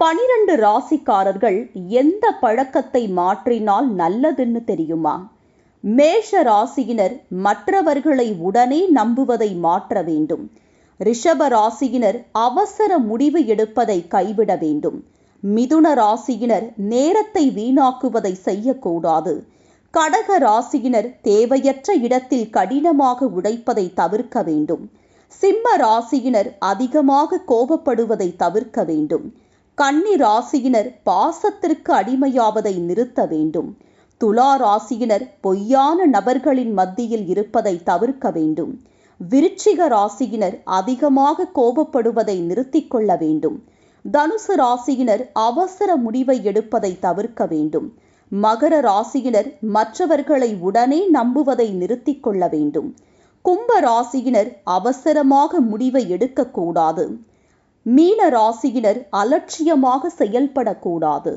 பனிரெண்டு ராசிக்காரர்கள் எந்த பழக்கத்தை மாற்றினால் நல்லதுன்னு தெரியுமா? மேஷ ராசியினர் மற்றவர்களை உடனே நம்புவதை மாற்ற வேண்டும். ரிஷப ராசியினர் அவசர முடிவு எடுப்பதை கைவிட வேண்டும். மிதுன ராசியினர் நேரத்தை வீணாக்குவதை செய்யக்கூடாது. கடக ராசியினர் தேவையற்ற இடத்தில் கடினமாக உழைப்பதை தவிர்க்க வேண்டும். சிம்ம ராசியினர் அதிகமாக கோபப்படுவதை தவிர்க்க வேண்டும். கன்னி ராசியினர் பாசத்திற்கு அடிமையாவதை நிறுத்த வேண்டும். துலா ராசியினர் பொய்யான நபர்களின் மத்தியில் இருப்பதை தவிர்க்க வேண்டும். விருச்சிக ராசியினர் அதிகமாக கோபப்படுவதை நிறுத்திக் கொள்ள வேண்டும். தனுசு ராசியினர் அவசர முடிவை எடுப்பதை தவிர்க்க வேண்டும். மகர ராசியினர் மற்றவர்களை உடனே நம்புவதை நிறுத்திக் கொள்ள வேண்டும். கும்ப ராசியினர் அவசரமாக முடிவை எடுக்கக்கூடாது. மீன ராசியினர் அலட்சியமாக செயல்படக்கூடாது.